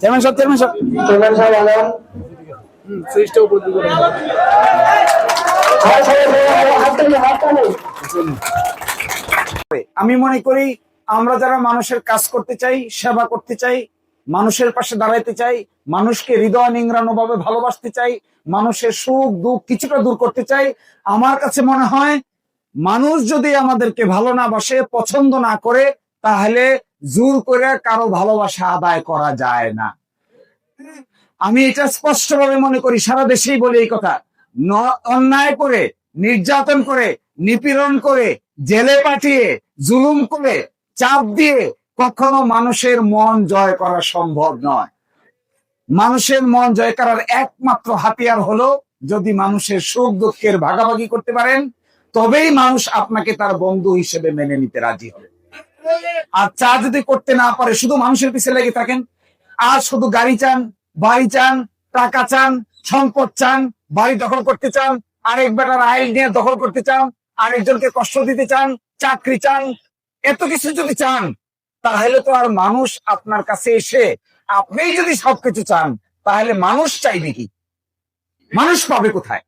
Chairman সাহেব chairman সাহেব। সাহেব সুইচটা উপর দিকে। আমি মনে করি আমরা যারা মানুষের কাজ করতে চাই সেবা করতে চাই মানুষের পাশে দাঁড়াইতে চাই মানুষকে হৃদয় নিংড়ানো ভাবে ভালোবাসতে চাই মানুষের সুখ দুঃখ কিছুটা দূর করতে চাই আমার কাছে মনে হয় মানুষ যদি আমাদেরকে ভালো না বাসে, পছন্দ না করে, তাহলে জোর করে কারও ভালোবাসা আদায় করা যায় না। আমি এটা স্পষ্টভাবে মনে করি, সারা দেশেই বলি এই কথা। অন্যায় করে, নির্যাতন করে, নিপীড়ন করে, জেলে পাঠিয়ে, জুলুম করে, চাপ দিয়ে কখনো মানুষের মন জয় করা সম্ভব নয়। মানুষের মন জয় করার একমাত্র হাতিয়ার হলো যদি মানুষের সুখ দুঃখের ভাগাভাগি করতে পারেন তবেই মানুষ আপনাকে তার বন্ধু হিসেবে মেনে নিতে রাজি হবে। আর চা যদি করতে না পারে, শুধু মানুষের পিছিয়ে লেগে থাকেন। আর শুধু গাড়ি চান, বাড়ি চান, টাকা চান, সম্পদ চান, বাড়ি দখল করতে চান, আরেক বেটার আইল নিয়ে দখল করতে চান, আরেকজনকে কষ্ট দিতে চান, চাকরি চান, এত কিছু যদি চান, তাহলে তো আর মানুষ আপনার কাছে এসে আপনি যদি সবকিছু চান, তাহলে মানুষ চাইবে কি? মানুষ পাবে কোথায়?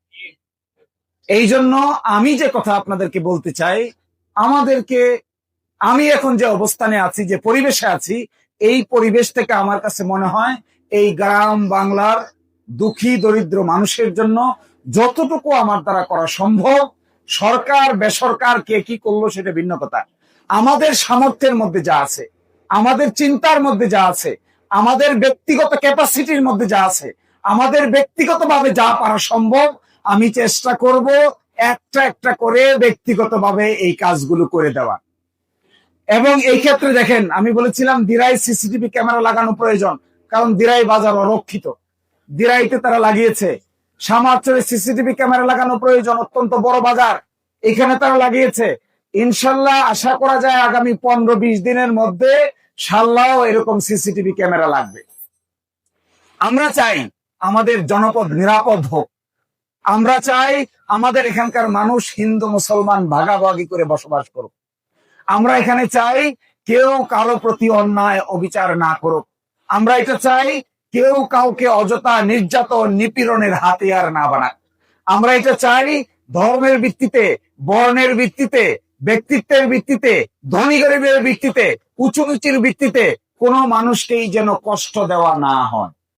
এই জন্য আমি যে কথা আপনাদেরকে বলতে চাই, আমাদেরকে, আমি এখন যে অবস্থানে আছি, যে পরিবেশে আছি, এই পরিবেশ থেকে আমার কাছে মনে হয় এই গ্রাম বাংলার দুঃখী, দরিদ্র মানুষের জন্য যতটুকু আমার দ্বারা করা সম্ভব, সরকার, বেসরকার কে কি করল সেটা ভিন্ন কথা। আমাদের সামর্থ্যের মধ্যে যা আছে, আমাদের চিন্তার মধ্যে যা আছে, আমাদের ব্যক্তিগত ক্যাপাসিটির মধ্যে যা আছে, আমাদের ব্যক্তিগতভাবে যা পারা সম্ভব আমি চেষ্টা করব একটা একটা করে ব্যক্তিগতভাবে এই কাজগুলো করে দেওয়া। এবং এই ক্ষেত্রে দেখেন, আমি বলেছিলাম দিরাই সিসিটিভি ক্যামেরা লাগানো প্রয়োজন, কারণ দিরাই বাজার অরক্ষিত। দিরাইতে তারা লাগিয়েছে। সামারচরে সিসিটিভি ক্যামেরা লাগানো প্রয়োজন, অত্যন্ত বড় বাজার। এখানে তারা লাগিয়েছে। ইনশাল্লাহ আশা করা যায় আগামী পনেরো বিশ দিনের মধ্যে সাল্লাও এরকম সিসিটিভি ক্যামেরা লাগবে। আমরা চাই আমাদের জনপদ নিরাপদ হোক। আমরা চাই আমাদের এখানকার মানুষ হিন্দু, মুসলমান ভাগাভাগি করে বসবাস করুক। আমরা এখানে চাই কেউ কারও প্রতি অন্যায় অবিচার না করুক। আমরা এটা চাই কেউ কাউকে অযথা নির্যাতন, নিপীড়নের হাতিয়ার না বানাক। আমরা এটা চাই ধর্মের ভিত্তিতে, বর্ণের ভিত্তিতে, ব্যক্তিত্বের ভিত্তিতে, ধনী গরিবের ভিত্তিতে উঁচু নিচুর ভিত্তিতে কোনো মানুষকেই যেন কষ্ট দেওয়া না হয়।